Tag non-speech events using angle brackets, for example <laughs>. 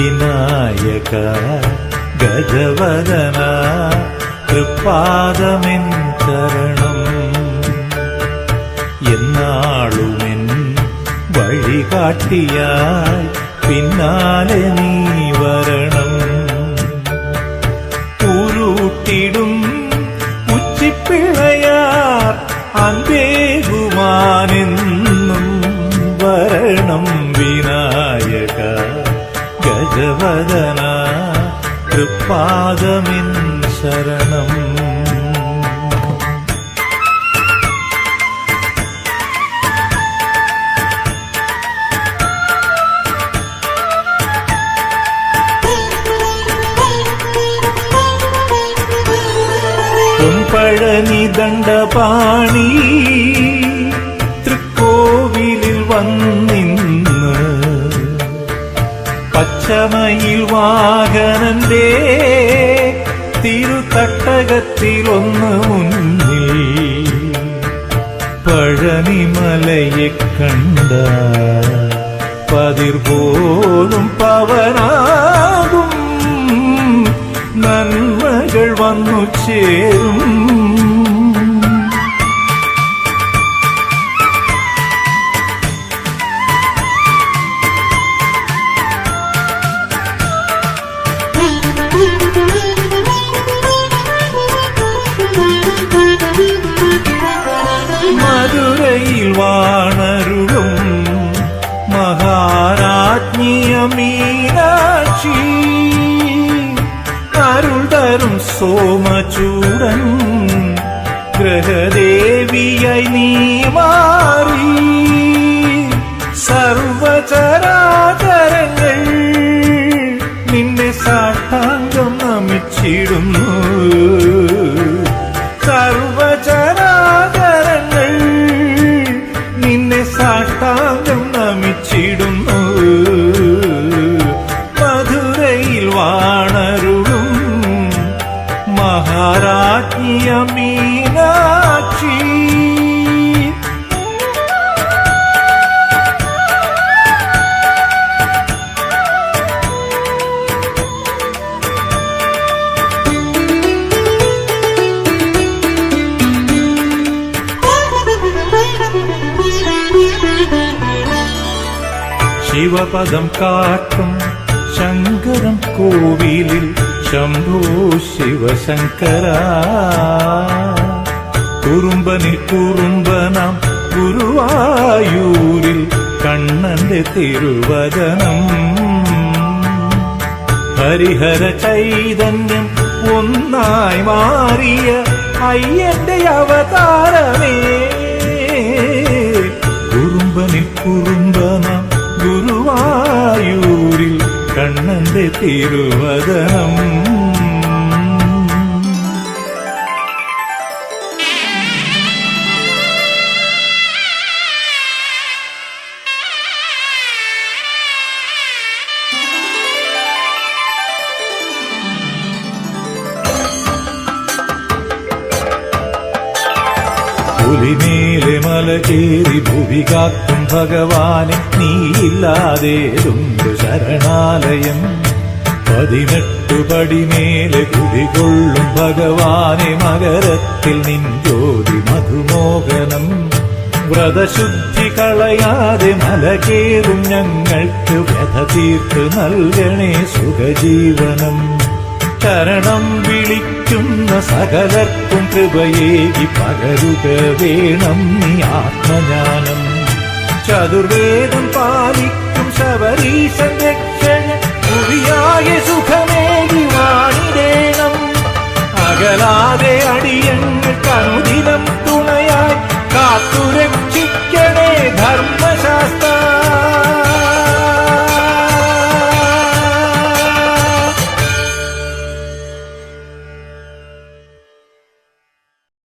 വിനായക ഗജവദന തൃപ്പാദമെൻ ചരണം എന്നാളുമെൻ വഴികാട്ടിയായി പിന്നാലെ നീ വരണം ഗജവദന തൃപ്പാദമിൻ ശരണം. പഴനി ദണ്ഡപാണി തൃക്കോവിലിൽ വന്നിന്ന് പച്ചമയിൽ വാഹനന്റെ തിരുത്തട്ടകത്തിലൊന്ന് മുന്നിൽ പഴനിമലയെ കണ്ട പതിർ പോലും പവനാകും. നന്മകൾ വന്നു ചേരും. മഹാരാജ്ഞിയ മീനാക്ഷി അരുൾ തരും സോമചൂടൻ ഗ്രഹദേവിയായി നീ മാറി. സർവചരാചരങ്ങൾ നിന്നെ സാഷ്ടാംഗം നമിച്ചിടുന്നു. ஆராக்கிய மீனாட்சி? <laughs> சிவபதம் காட்டும் சங்கரம் கோவிலில் ശംഭോ ശിവശങ്കര. കുറുമ്പനി കുറുമ്പനാം ഗുരുവായൂരിൽ കണ്ണന്റെ തിരുവചനം. ഹരിഹര ചൈതന്യം ഒന്നായി മാറിയ അയ്യന്റെ അവതാരമേ. കുറുമ്പനി കുറുമ്പനാം ഗുരുവായൂരിൽ കണ്ണന്റെ തിരുവദനം പുലിമേലെ മല കേറി ഭുവി കാക്കും ഭഗവാനെ നീയില്ലാതേതുണ്ട് ശരണാലയം. പതിനെട്ടു പടിമേലെ കുടികൊള്ളും ഭഗവാനെ മകരത്തിൽ നിൻ ജ്യോതി മധുമോഹനം. വ്രതശുദ്ധി കളയാതെ മല കേറും ഞങ്ങൾക്ക് വ്യഥ തീർത്ത് നൽകണേ സുഖജീവനം. ശരണം തന്ന സകലർക്കും കൃപയേ പകരുക വേണം ആത്മജ്ഞാനം ചതുർവേദം പാലിക്കും ശബരീശൻ രക്ഷയ പുതിയായ സുഖമേകി വാണിടേണം അകലാതെ അടിയങ്ങൾ കനുദിനം തുണയായി കാത്തുരക്ഷിക്കണേ ധർമ്മശാസ്ത്ര